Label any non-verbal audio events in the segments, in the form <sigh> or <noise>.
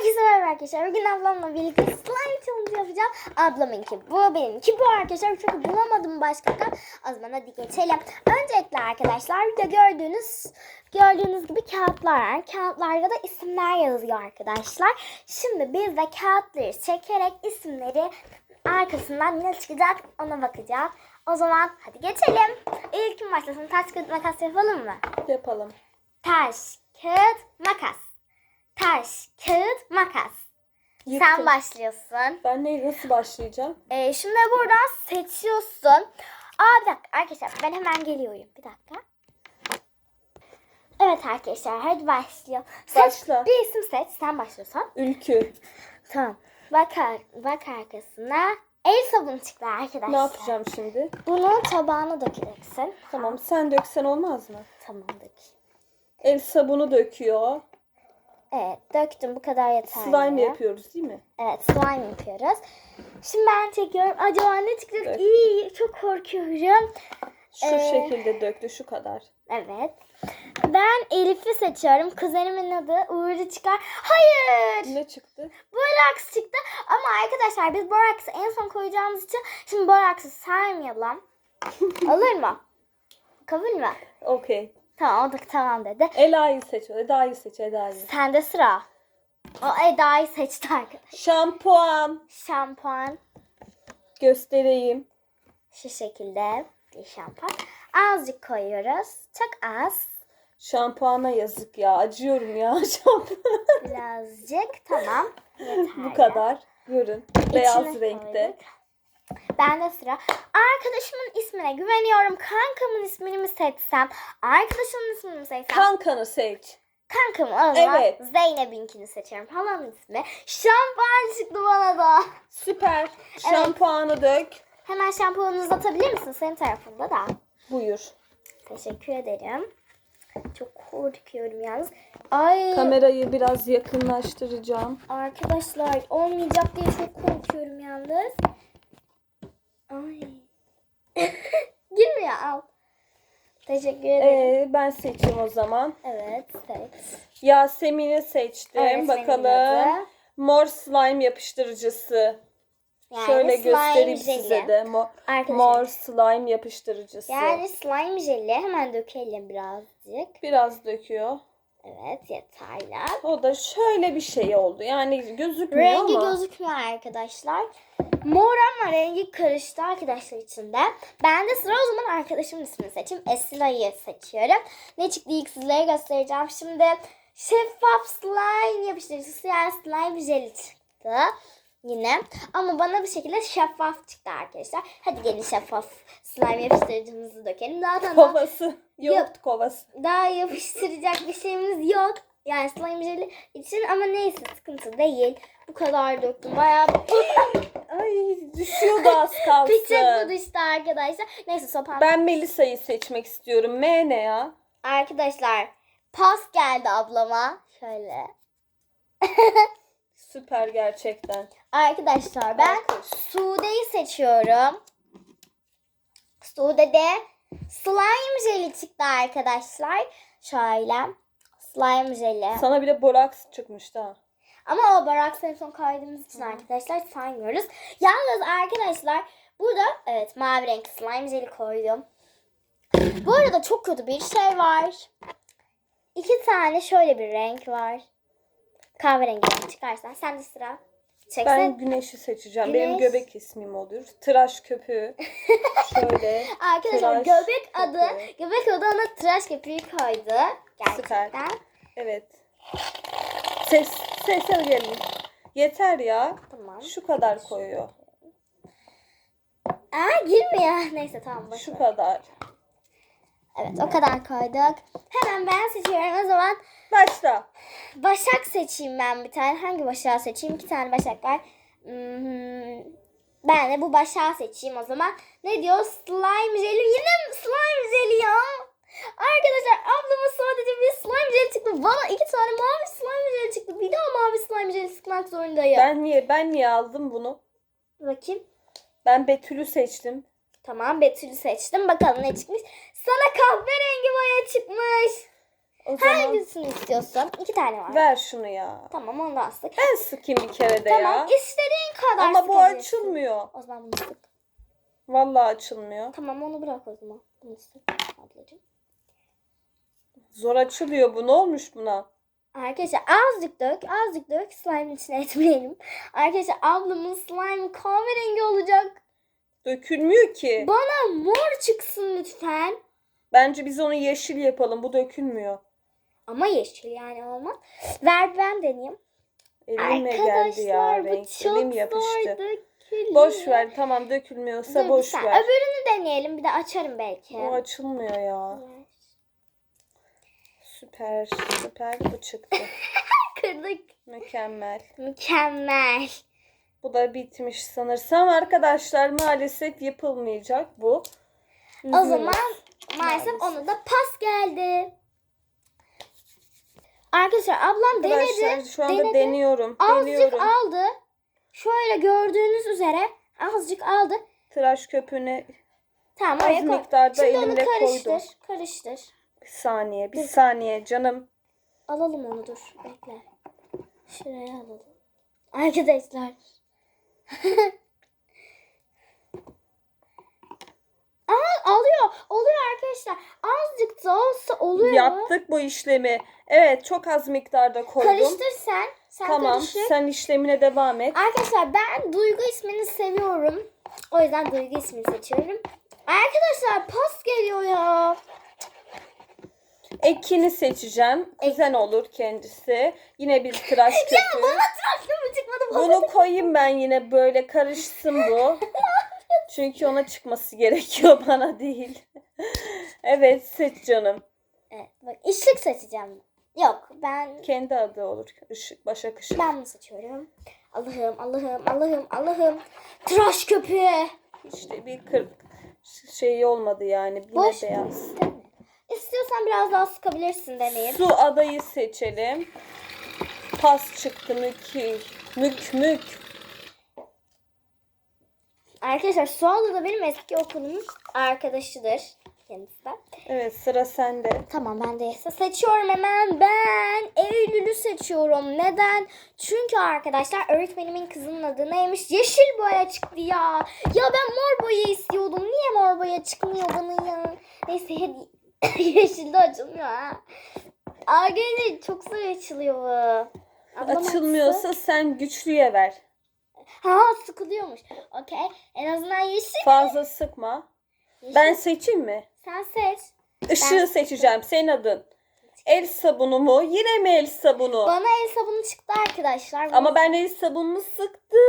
Herkese merhaba arkadaşlar. Bugün ablamla birlikte slime challenge yapacağım. Ablamınki bu, benimki bu arkadaşlar. Çünkü bulamadım başka kan. O zaman hadi geçelim. Öncelikle arkadaşlar bir de gördüğünüz gördüğünüz gibi kağıtlar var. Kağıtlarda da isimler yazıyor arkadaşlar. Şimdi biz de kağıtları çekerek isimleri arkasından ne çıkacak ona bakacağız. O zaman hadi geçelim. İlk kim başlasın? Taş kağıt makas yapalım mı? Yapalım. Taş, kağıt, makas. Taş, kağıt, makas. Sen Yıktım. başlıyorsun. Ben neyi nasıl başlayacağım? Ee, şimdi buradan seçiyorsun. Aa bir dakika arkadaşlar ben hemen geliyorum. Bir dakika. Evet arkadaşlar hadi başlayalım. Seç, Başla. Bir isim seç. Sen başlıyorsan. Ülkü. Tamam. Bak, bak arkasına. El sabunu çıktı arkadaşlar. Ne yapacağım şimdi? Bunu tabağına dökeceksin. Tamam sen döksen olmaz mı? Tamam dök. El sabunu döküyor. Evet döktüm bu kadar yeterli. Slime yapıyoruz değil mi? Evet slime yapıyoruz. Şimdi ben çekiyorum. Acaba ne çıkacak? İyi çok korkuyorum. Şu Ee, şekilde döktü şu kadar. Evet. Ben Elif'i seçiyorum. Kuzenimin adı Uğur'u çıkar. Hayır. Ne çıktı? Borax çıktı. Ama arkadaşlar biz Borax'ı en son koyacağımız için şimdi Borax'ı saymayalım. <laughs> Olur mu? Kabul mü? Okey. Tamam o da tamam dedi. Ela'yı seç. Eda'yı seç Eda'yı. Sende sıra. O Eda'yı seçti arkadaşlar. Şampuan. Şampuan. Göstereyim. Şu şekilde bir şampuan. Azıcık koyuyoruz. Çok az. Şampuana yazık ya. Acıyorum ya <laughs> şampuan. Birazcık. Tamam. Yeterli. Bu kadar. Görün. Beyaz İçine renkte. koyduk. Bende sıra. Arkadaşımın ismine güveniyorum. Kankamın ismini mi seçsem? Arkadaşımın ismini mi seçsem? Kankanı seç. Kankamın o zaman Evet. Zeynep'inkini seçiyorum. Halamın ismi. Şampuan çıktı bana da. Süper. <laughs> Şampuanı dök. Hemen şampuanınızı atabilir misin? Senin tarafında da. Buyur. Teşekkür ederim. Çok korkuyorum yalnız. Ay Kamerayı biraz yakınlaştıracağım. arkadaşlar olmayacak diye çok korkuyorum yalnız. Ay. <laughs> Girmiyor al. Teşekkür ederim. Ee, ben seçeyim o zaman. Evet seç. Yasemin'i seçtim. Evet, Bakalım. Mor slime yapıştırıcısı. Yani Şöyle slime göstereyim jeli. size de. Mo- Arkadaşlar. mor slime yapıştırıcısı. Yani slime jeli hemen dökelim birazcık. Biraz döküyor. Evet yeterli. O da şöyle bir şey oldu. Yani gözükmüyor Rengi ama. gözükmüyor arkadaşlar. Mor ama rengi karıştı arkadaşlar içinde. Ben de sıra o zaman arkadaşımın ismini seçeyim. Esila'yı seçiyorum. Ne çıktı ilk sizlere göstereceğim. Şimdi şeffaf slime yapıştırıcısı yani slime jeli çıktı. Yine. Ama bana bir şekilde şeffaf çıktı arkadaşlar. Hadi gelin şeffaf slime yapıştırıcımızı dökelim. Zaten Kovası. Yoğurt kovası. daha yapıştıracak bir şeyimiz yok. Yani slime jeli için ama neyse sıkıntı değil. Bu kadar döktüm. Bayağı Ay düşüyordu az kalsın. Peçet bu düştü arkadaşlar. Neyse sopam. Ben Melisa'yı seçmek istiyorum. M ne ya? Arkadaşlar pas geldi ablama. Şöyle. <laughs> Süper gerçekten. Arkadaşlar ben Alkış. Sude'yi seçiyorum. Sude'de slime jeli çıktı arkadaşlar. Şöyle. Slime jeli. Sana bir de boraks çıkmıştı ha. Ama o barak en son kaydığımız için arkadaşlar saymıyoruz. Yalnız arkadaşlar burada evet mavi renk slime jeli koydum. Bu arada çok kötü bir şey var. İki tane şöyle bir renk var. Kahverengi çıkarsan sen de sıra. Çeksen. Ben güneşi seçeceğim. Benim Güneş. göbek ismim olur. Tıraş köpüğü. <laughs> Şöyle. Arkadaşlar tıraş göbek adı, köpüğü. göbek adı ona tıraş köpüğü koydu. Gerçekten. Evet. Ses, sese gelin. Yeter ya. Tamam. Şu kadar koyuyor. Aa girmiyor. Neyse tamam. boş Şu ver. kadar. Evet o kadar koyduk. Hemen ben seçiyorum o zaman. Başla. Başak seçeyim ben bir tane. Hangi başağı seçeyim? İki tane başak var. Hmm, Ben de bu başağı seçeyim o zaman. Ne diyor? Slime jeli. Yine mi slime jeli ya? Arkadaşlar ablama sadece bir slime jeli çıktı. Bana iki tane mavi slime jeli çıktı. Bir daha mavi slime jeli sıkmak zorundayım. Ben niye ben niye aldım bunu? Bakayım. Ben Betül'ü seçtim. Tamam Betül'ü seçtim. Bakalım ne çıkmış. Sana kahverengi boya çıkmış. O zaman Hangisini istiyorsun? İki tane var. ver şunu ya. Tamam onu da astık. Ben sıkayım bir kere de Tamam ya. istediğin kadar Ama bu açılmıyor. O zaman bunu sık. Vallahi açılmıyor. Tamam onu bırak o zaman. Bunu sık ablacığım. Zor açılıyor bu. Ne olmuş buna? Arkadaşlar azıcık dök, azıcık dök. Slime'ın içine <laughs> etmeyelim. Arkadaşlar ablamın slime kahverengi olacak. Dökülmüyor ki. Bana mor çıksın lütfen. Bence biz onu yeşil yapalım. Bu dökülmüyor. Ama yeşil yani olmaz. Ver ben deneyeyim. Elime geldi ya Arkadaşlar bu renk. çok Elim yapıştı. dökülüyor. Boş ver. Tamam dökülmüyorsa Dur boş ver. Öbürünü deneyelim. Bir de açarım belki. O açılmıyor ya. Süper. Süper. Bu çıktı. <laughs> Kırdık. Mükemmel. Mükemmel. Bu da bitmiş sanırsam arkadaşlar maalesef yapılmayacak bu. O Üzgünüz. zaman maalesef Maalesef. ona da pas geldi. Arkadaşlar ablam Arkadaşlar denedi. şu anda denedi. deniyorum. Azıcık deniyorum. aldı. Şöyle gördüğünüz üzere azıcık aldı. Tıraş köpüğünü Tamam az miktarda Şimdi elimle karıştır. koydum. Karıştır. Bir saniye, bir saniye canım. Alalım onu dur. Bekle. Şuraya alalım. Arkadaşlar. <laughs> Aa alıyor. Oluyor arkadaşlar. Azıcık da olsa oluyor. Yaptık bu işlemi. Evet, çok az miktarda koydum. Karıştır sen. Sen tamam, karıştır. sen işlemine devam et. Arkadaşlar ben Duygu ismini seviyorum. O yüzden Duygu ismini seçiyorum. Arkadaşlar pas geliyor ya. Ekini seçeceğim. Kuzen olur kendisi. Yine bir tıraş <laughs> Ya köpüğü. bana tıraş mı çıkmadı? Bana Bunu koyayım ben yine böyle karışsın bu. <laughs> Çünkü ona çıkması gerekiyor <laughs> bana değil. evet seç canım. Evet, bak ışık seçeceğim. Yok ben Kendi adı olur. Işık, Başak Işık. ben bunu seçiyorum. Allah'ım Allah'ım Allah'ım Allah'ım. Tıraş köpüğü. İşte bir kırk şey olmadı yani. Yine Boş beyaz. Mi? İstiyorsan biraz daha sıkabilirsin deneyip. Su adayı seçelim. Pas çıktı mük mük mük. Arkadaşlar Sual'da da benim eski okulumun arkadaşıdır kendisi de. Evet sıra sende. Tamam ben de seçiyorum hemen. Ben Eylül'ü seçiyorum. Neden? Çünkü arkadaşlar öğretmenimin kızının adı neymiş? Yeşil boya çıktı ya. Ya ben mor boya istiyordum. Niye mor boya çıkmıyor bana ya? Neyse hadi. <laughs> Yeşil de açılmıyor ha. Arkadaşlar çok zor açılıyor bu. Açılmıyorsa sen güçlüye ver. Ha sıkılıyormuş. Okey. En azından yeşil. Fazla sıkma. yeşil. Ben seçeyim mi? Sen seç. Işığı Ben- seçeceğim. Senin adın. El sabunu mu? Yine mi el sabunu? Bana el sabunu çıktı arkadaşlar. Ama ben el sabununu sıktım.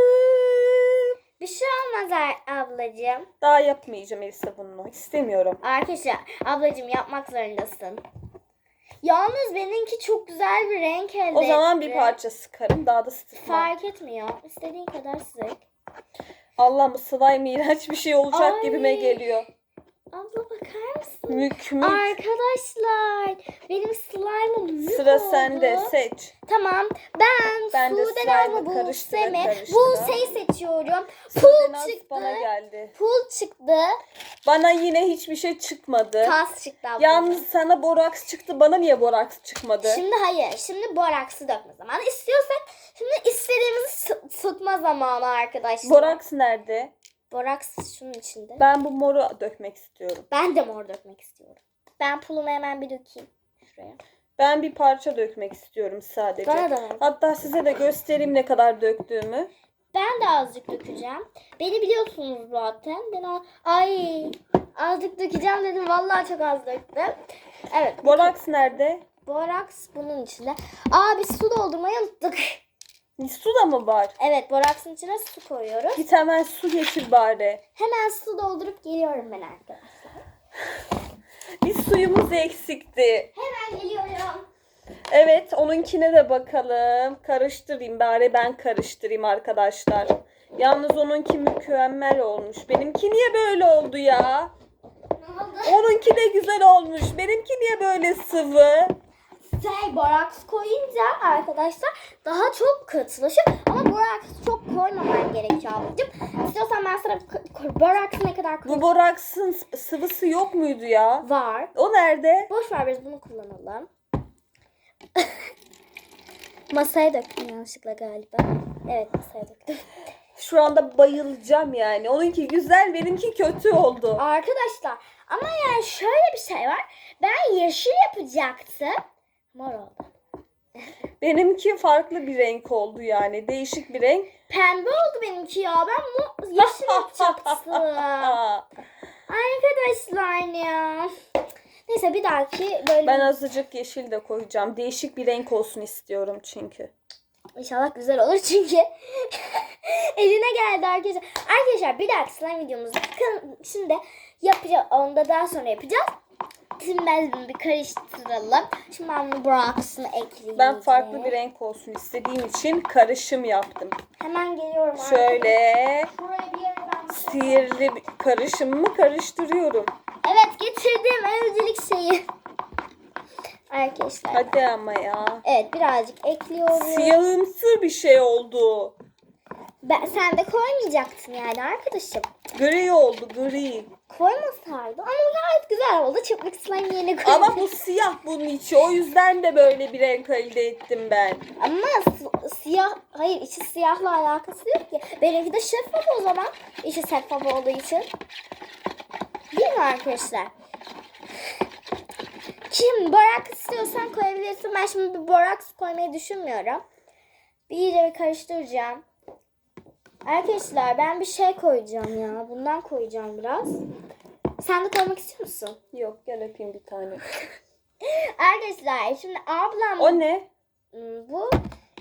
Bir şey olmaz ablacığım. Daha yapmayacağım el sabununu. İstemiyorum. Arkadaşlar ablacığım yapmak zorundasın. Yalnız benimki çok güzel bir renk elde O zaman bir etti. parça sıkarım. Daha da sıkmam. Fark etmiyor. İstediğin kadar sık. Allah'ım bu slime iğrenç bir şey olacak Ay. gibime geliyor. Abla bakar mısın? Mük mük. Arkadaşlar benim slime'ım mük Sıra oldu. sende. Seç. Tamam ben, Ben de Sude Nazlı Buse'mi. Buse'yi seçiyorum. Pul Naz çıktı. bana geldi. Pul çıktı. Bana yine hiçbir şey çıkmadı. Tas çıktı ablacığım. Yalnız sana boraks çıktı. Bana niye boraks çıkmadı? Şimdi hayır. Şimdi boraksı dökme zamanı. İstiyorsak şimdi istediğimizi sı- sıkma zamanı arkadaşlar. Boraks nerede? Boraks şunun içinde. Ben, Ben bu moru dökmek istiyorum. de mor dökmek istiyorum. Ben pulumu hemen bir dökeyim. Şuraya. Ben bir parça dökmek istiyorum sadece. Bana da ver. Hatta size de göstereyim ne kadar döktüğümü. Ben de azıcık dökeceğim. Beni biliyorsunuz zaten. Ben a- Ay azıcık dökeceğim dedim. Vallahi çok az döktüm. Evet. Boraks nerede? Boraks bunun içinde. Aa biz su doldurmayı unuttuk. Su da mı var? Evet boraksın içine su koyuyoruz. Git hemen su getir bari. Hemen su doldurup geliyorum ben arkadaşlar. Bir suyumuz eksikti. Hemen geliyorum. Evet onunkine de bakalım. Karıştırayım bari ben karıştırayım arkadaşlar. Yalnız onunki mükemmel olmuş. Benimki niye böyle oldu ya? Ne oldu? Onunki de güzel olmuş. Benimki niye böyle sıvı? Şey boraks koyunca arkadaşlar daha çok katılaşır. Ama boraks çok koymaman gerekiyor ablacığım. İstiyorsan ben sana boraks ne kadar Bu koy boraksın sıvısı yok muydu ya? var. O nerede? Boş ver biz bunu kullanalım. <laughs> Masaya döktüm yanlışlıkla galiba. Evet masaya döktüm. Şu anda bayılacağım yani. Onunki güzel, benimki kötü oldu. Arkadaşlar ama yani şöyle bir şey var. Ben yeşil yapacaktım. Mor oldu. Benimki farklı bir renk oldu yani. Değişik bir renk. Pembe oldu benimki ya. Ben mu yeşil yapacaktım. <laughs> Arkadaşlar ya. Neyse bir dahaki böyle ben azıcık yeşil de koyacağım. Değişik bir renk olsun istiyorum çünkü. İnşallah güzel olur çünkü <laughs> eline geldi arkadaşlar. Arkadaşlar bir dahaki slime videomuzda şimdi yapacağız. Onda daha sonra yapacağız. Bunu bir karıştıralım. Şimdi ben bunu Brox'ını ekleyeceğim. Ben farklı bir renk olsun istediğim için karışım yaptım. Hemen geliyorum. Şöyle. Şuraya bir yere ben... sihirli bir karışımımı karıştırıyorum. Evet getirdim evcilik şeyi. <laughs> Arkadaşlar. Hadi ama ya. Evet birazcık ekliyorum. Siyahımsı bir şey oldu. Ben, sen de koymayacaktın yani arkadaşım. Gri oldu gri. Koymasaydı ama gayet güzel oldu. Çıplık slime yerine koydum. Ama bu siyah bunun içi. O yüzden de böyle bir renk elde ettim ben. Ama si- siyah, hayır içi siyahla alakası yok ki. Benimki de şeffaf o zaman. İçi şeffaf olduğu için. Değil mi arkadaşlar? Kim borak istiyorsan koyabilirsin. Ben şimdi bir boraks koymayı düşünmüyorum. Bir iyice bir karıştıracağım. Arkadaşlar ben bir şey koyacağım ya. Bundan koyacağım biraz. Sen de koymak istiyor musun? Yok gel öpeyim bir tane. <laughs> Arkadaşlar şimdi ablam O ne? Hmm, Bu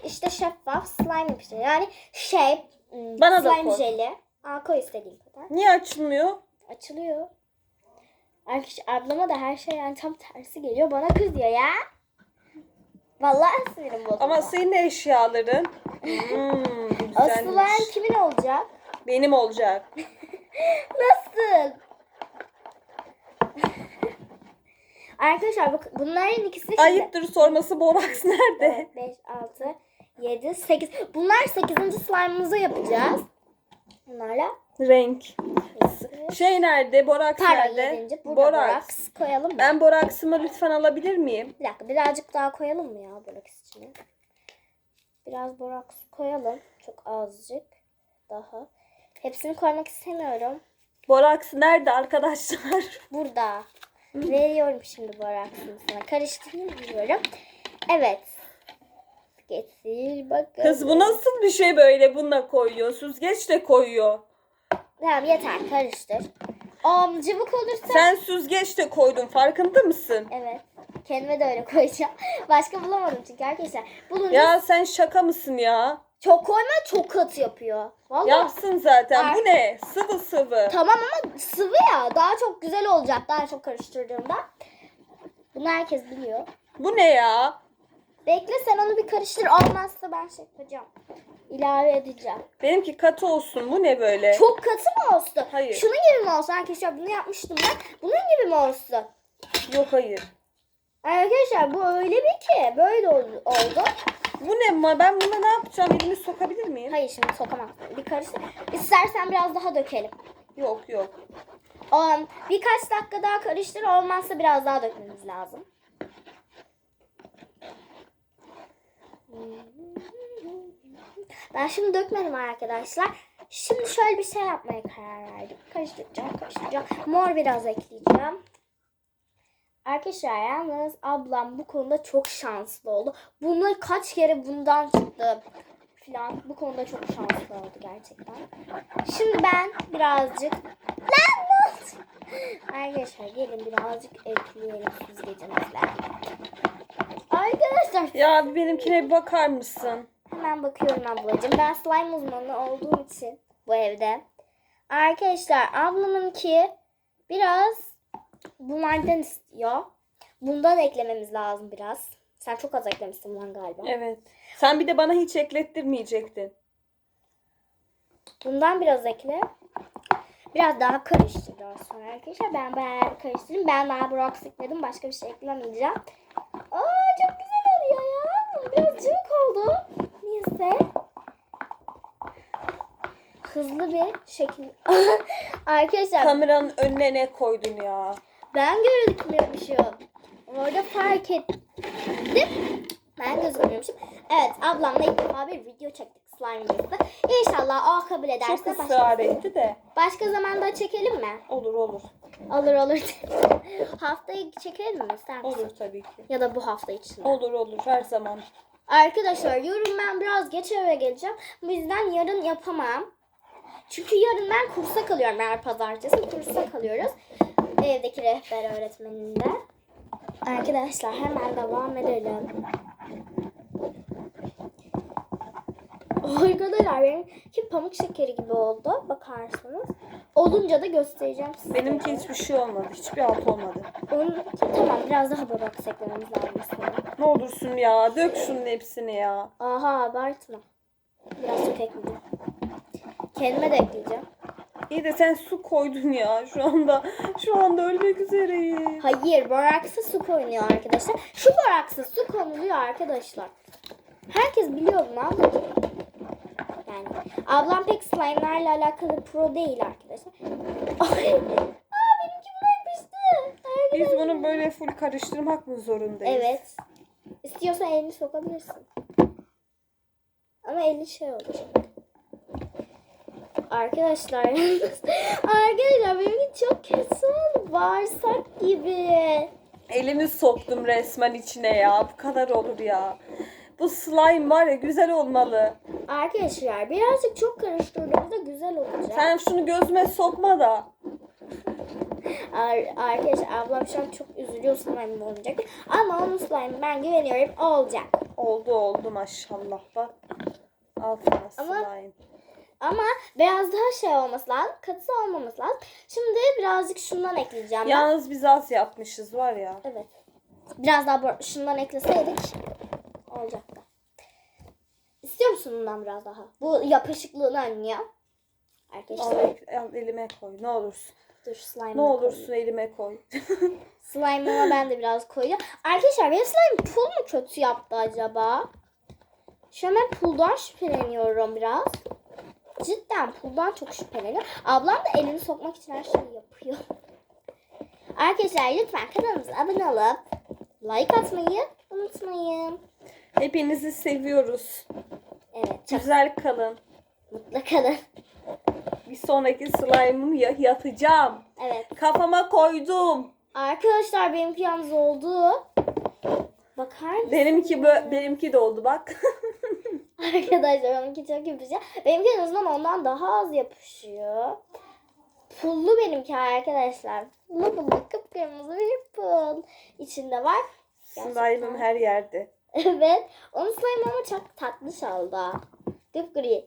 işte şeffaf slime bir şey. Yani şey hmm, Bana da slime koy. jeli. Aa, koy istediğin kadar. Niye açılmıyor? Açılıyor. Arkadaş ablama da her şey yani tam tersi geliyor. Bana kızıyor ya. Vallahi sinirim bozuldu. Ama senin eşyaların. Hmm, güzelmiş. slime kimin olacak? Benim olacak. <laughs> Nasıl? <laughs> Arkadaşlar bak bunların ikisi şimdi. Ayıptır sorması boraks nerede? 5, 6, 7, 8. Bunlar 8. slime'ımızı yapacağız. Bunlarla. Renk. Şey nerede? Boraks Pardon nerede? 7. Burada Boraks. boraks koyalım mı? Ben boraksımı lütfen alabilir miyim? Bir dakika birazcık daha koyalım mı ya boraks içine? Biraz boraks koyalım. Çok azıcık daha. Hepsini koymak istemiyorum. Boraks nerede arkadaşlar? <laughs> Burada. Veriyorum şimdi boraksını sana. Karıştırayım diyorum. Evet. Getir bakalım. Kız bu nasıl bir şey böyle bununla koyuyor? Süzgeç de koyuyor. Tamam yeter karıştır. Um, cıvık olursa... Sen süzgeç de koydun farkında mısın? Evet. Kendime de öyle koyacağım. <laughs> Başka bulamadım çünkü arkadaşlar. Bulunca Ya sen şaka mısın ya? çok koyma çok katı yapıyor. Vallahi. Yapsın zaten. Ar- Bu ne? Sıvı sıvı. Tamam ama sıvı ya. Daha çok güzel olacak. Daha çok karıştırdığımda. Bunu herkes biliyor. Bu ne ya? Bekle sen onu bir karıştır. Olmazsa ben şey yapacağım. İlave edeceğim. Benimki katı olsun. Bu ne böyle? Çok katı mı olsun? Hayır. Şunun gibi mi olsun arkadaşlar? Bunu yapmıştım ben. Bunun gibi mi olsun? Yok hayır. Arkadaşlar bu öyle bir ki. Böyle ol- oldu. Bu ne? ma? Ben buna ne yapacağım? Elimi sokabilir miyim? Hayır şimdi sokamam. Bir karıştır. İstersen biraz daha dökelim. Yok yok. Um, birkaç dakika daha karıştır. Olmazsa biraz daha dökmemiz lazım. Ben şimdi dökmedim arkadaşlar. Şimdi şöyle bir şey yapmaya karar verdim. Karıştıracağım, karıştıracağım. Mor biraz ekleyeceğim. Arkadaşlar yalnız ablam bu konuda çok şanslı oldu. Bunlar kaç kere bundan çıktı falan. Bu konuda çok şanslı oldu gerçekten. Şimdi ben birazcık... Lan ne oldu? Arkadaşlar gelin birazcık ekleyelim süzgecimizle. Arkadaşlar Ya benimkine bakar mısın? Hemen bakıyorum ablacığım. Ben slime uzmanı olduğum için bu evde. Arkadaşlar ablamınki biraz bunlardan istiyor. Bundan eklememiz lazım biraz. Sen çok az eklemişsin bundan galiba. Evet. Sen bir de bana hiç eklettirmeyecektin. Bundan biraz ekle. Biraz daha karıştır daha sonra arkadaşlar. Ben bayağı karıştırayım. Ben daha Brox ekledim. Başka bir şey eklemeyeceğim. Aa çok güzel oluyor ya. Biraz cıvık oldu. Neyse. Hızlı bir şekilde. <laughs> arkadaşlar Kameranın önüne ne koydun ya? ben görünmüyormuşum. Orada fark ettim. Ben gözükmüyormuşum. Evet ablamla ilk defa bir video çektik slime videosu. İnşallah o kabul ederse Çok başka, ısrar etti de. başka zamanda çekelim mi? Olur olur. Olur olur. <laughs> Haftayı çekelim mi ister misin? Olur tabii ki. Ya da bu hafta içinde. Olur olur her zaman. Arkadaşlar yarın ben biraz geç eve geleceğim. Bu yüzden yarın yapamam. Çünkü yarın ben kursa kalıyorum. Eğer pazartesi kursa kalıyoruz. Evdeki rehber öğretmeninde. Arkadaşlar hemen devam edelim. Arkadaşlar benimki pamuk şekeri gibi oldu. Bakarsınız. Olunca da göstereceğim size. Benimki hiçbir şey olmadı. Hiçbir alt olmadı. Onun, tamam biraz daha borak eklememiz lazım sana. Ne olursun ya. Dök şunun hepsini ya. Aha abartma. Biraz çok ekleyeceğim. Kendime de ekleyeceğim. İyi de sen su koydun ya. Şu anda şu anda ölmek üzereyim. Hayır boraksa su koyuluyor arkadaşlar. Şu boraksa su konuluyor arkadaşlar. Herkes biliyor bunu ablacığım. Yani ablam pek slime'larla alakalı pro değil arkadaşlar. Ay, <laughs> aa benimki buna yapıştı. Biz bunu böyle full karıştırmak mı zorundayız? Evet. İstiyorsan elini sokabilirsin. Ama eli şey olacak. Arkadaşlar <laughs> arkadaşlar benimki çok kötü oldu. Bağırsak gibi. Elimi soktum resmen içine ya. Bu kadar olur ya. Bu slime var ya güzel olmalı. Arkadaşlar birazcık çok karıştırdığımızda güzel olacak. Sen şunu gözüme sokma da. Ar- arkadaşlar ablam şu an çok üzülüyor slime olacak. Ama onun slime ben güveniyorum olacak. Oldu oldu maşallah bak. Al sana Ama- slime. Ama biraz daha şey olması lazım. Katı olmaması lazım. Şimdi birazcık şundan ekleyeceğim. ben. Yalnız biz az yapmışız var ya. Evet. Biraz daha şundan ekleseydik olacaktı. İstiyor musun bundan biraz daha? Bu yapışıklığını önlüyor. Al, Arkadaşlar al elime koy ne olursun. dur slime. Ne olursun elime koy. <laughs> <laughs> Slime'ıma ben de biraz koyacağım. Arkadaşlar benim slime pul mu kötü yaptı acaba? Şu an ben puldan şüpheleniyorum biraz. Cidden puldan çok şüpheleniyorum. Ablam da elini sokmak için her şeyi yapıyor. <laughs> Arkadaşlar lütfen kanalımıza abone olup like atmayı unutmayın. Hepinizi seviyoruz. Evet çok Güzel kalın. mutlu kalın. Bir sonraki slime'ımı ya- yapacağım. Evet. Kafama koydum. Arkadaşlar benimki yalnız oldu. Bakar mısın? Benimki bö- benimki de oldu bak. <laughs> Arkadaşlar onunki çok yapışıyor. Benimki en azından ondan daha az yapışıyor. Pullu benimki arkadaşlar. Pullu pullu kıpkırmızı bir pul içinde var. Slime'ım her yerde. Evet. Onun slime ama çok tatlış oldu. Kıpkırı.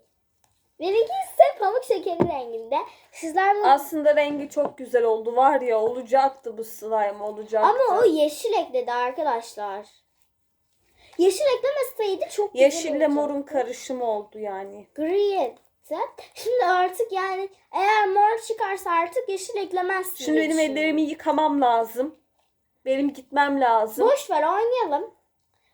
Benimki ise pamuk şekeri renginde. Sizler bu... Aslında rengi çok güzel oldu. Var ya olacaktı bu slime olacaktı. Ama o yeşil ekledi arkadaşlar. Yeşil eklemeseydi çok güzel Yeşille olacaktı. morun karışımı oldu yani. Gri etti. Şimdi artık yani eğer mor çıkarsa artık yeşil eklemezsin. Şimdi benim ellerimi yıkamam lazım. Benim gitmem lazım. Boş ver oynayalım.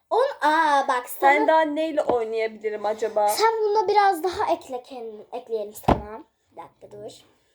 On aa bak sana, Ben daha neyle oynayabilirim acaba? sen buna biraz daha ekle kendin, ekleyelim tamam. Bir dakika dur.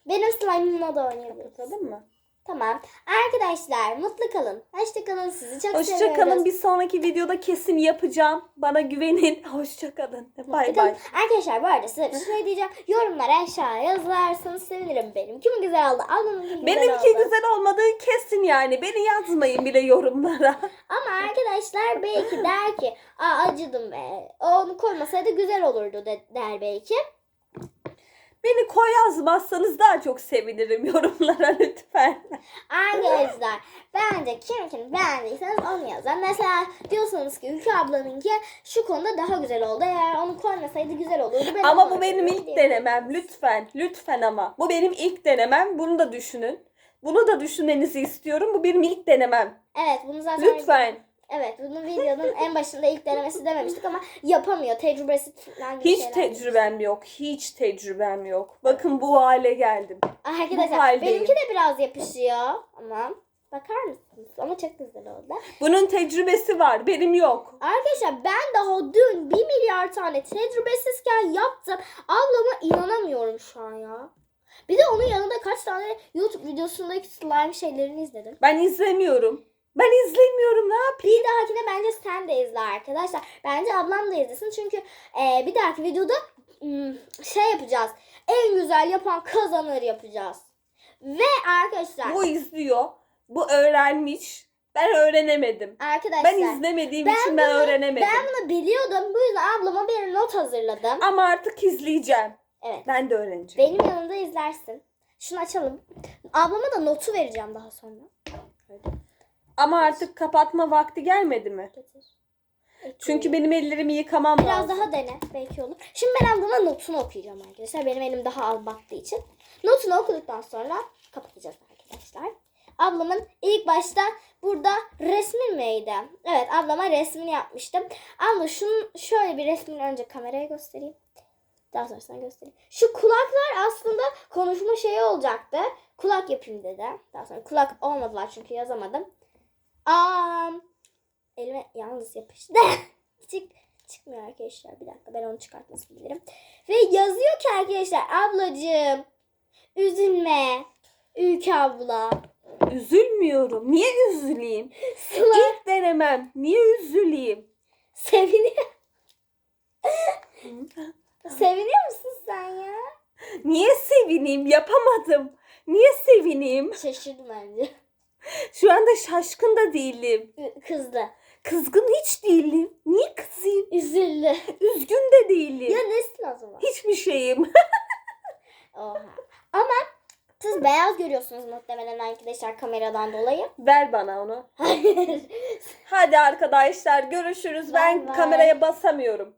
Benim slime'ımla da oynayabiliriz. Yapalım mı? Tamam. Arkadaşlar mutlu kalın. Hoşça kalın. Sizi çok Hoşça seviyoruz. kalın. Bir sonraki videoda kesin yapacağım. Bana güvenin. <laughs> Hoşça kalın. Bay bay. Arkadaşlar bu arada size bir şey diyeceğim. <laughs> Yorumlara aşağıya yazarsanız sevinirim. Benimki mi güzel oldu? Ablamınki mi güzel Benimki oldu? güzel olmadığı kesin yani. Beni yazmayın bile yorumlara. <laughs> Ama arkadaşlar belki der ki Aa, acıdım be. O Onu koymasaydı güzel olurdu de, der belki. Beni koy yazmazsanız daha çok sevinirim <laughs> yorumlara lütfen. Arkadaşlar bence kimkini beğendiyseniz onu yazın. Mesela diyorsanız ki Ülke ablanınki şu konuda daha güzel oldu. Eğer onu koymasaydı güzel olurdu. Ben Ama bu benim ilk diye. denemem. Lütfen. Lütfen ama. Bu benim ilk denemem. Bunu da düşünün. Bunu da düşünmenizi istiyorum. Bu benim ilk denemem. Evet bunu zaten Lütfen. Evet bunu videonun en başında ilk denemesi dememiştik ama yapamıyor. Tecrübesi falan gibi Hiç şeyler tecrübem yok. Hiç tecrübem yok. Bakın bu hale geldim. Bu Arkadaşlar haldeyim. benimki de biraz yapışıyor ama bakar mısınız? Ama çok güzel oldu. Bunun tecrübesi var. Benim yok. Arkadaşlar ben daha dün 1 milyar tane tecrübesizken yaptım. Ablama inanamıyorum şu an ya. Bir de onun yanında kaç tane YouTube videosundaki slime şeylerini izledim. Ben izlemiyorum. Ben izlemiyorum ne yapayım? Bir dahakine bence sen de izle arkadaşlar. Bence ablam da izlesin. Çünkü e, bir dahaki videoda şey yapacağız. En güzel yapan kazanır yapacağız. Ve arkadaşlar Bu izliyor. Bu öğrenmiş. Ben öğrenemedim. arkadaşlar Ben izlemediğim ben için ben bunu- öğrenemedim. ben bunu biliyordum. Bu yüzden ablama bir not hazırladım. Ama artık izleyeceğim. Evet. Ben de öğreneceğim. Benim yanımda izlersin. Şunu açalım. Ablama da notu vereceğim daha sonra. Ama artık kapatma vakti gelmedi mi? Getir. Çünkü benim ellerimi yıkamam Biraz lazım. daha dene. Belki olur. Şimdi ben ablama notunu okuyacağım arkadaşlar. Benim elim daha az baktığı için. Notunu okuduktan sonra kapatacağız arkadaşlar. Ablamın ilk başta burada resmi miydi? Evet ablama resmini yapmıştım. Abla şunun şöyle bir resmini önce kameraya göstereyim. Daha sonra sana göstereyim. Şu kulaklar aslında konuşma şeyi olacaktı. Kulak yapayım dedi. Daha sonra kulak olmadılar çünkü yazamadım. Aa, elime yalnız yapıştı. <laughs> Çık, çıkmıyor arkadaşlar. Bir dakika ben onu çıkartmasını bilirim. Ve yazıyor ki arkadaşlar ablacığım üzülme. Ülke abla. Üzülmüyorum. Niye üzüleyim? <laughs> Sıla İlk denemem. Niye üzüleyim? seviniyor. Seviniyor musun sen ya? Niye sevineyim? Yapamadım. Niye sevineyim? Şaşırdım bence. Şu anda şaşkın da değilim. Kızdı. Kızgın hiç değilim. Niye kızayım? Üzüldü. Üzgün de değilim. Ya nesin o zaman? Hiçbir şeyim. <laughs> Oha. Ama siz beyaz görüyorsunuz muhtemelen arkadaşlar kameradan dolayı. Ver bana onu. Hayır. Hadi arkadaşlar görüşürüz. Ben Bay bay. kameraya basamıyorum.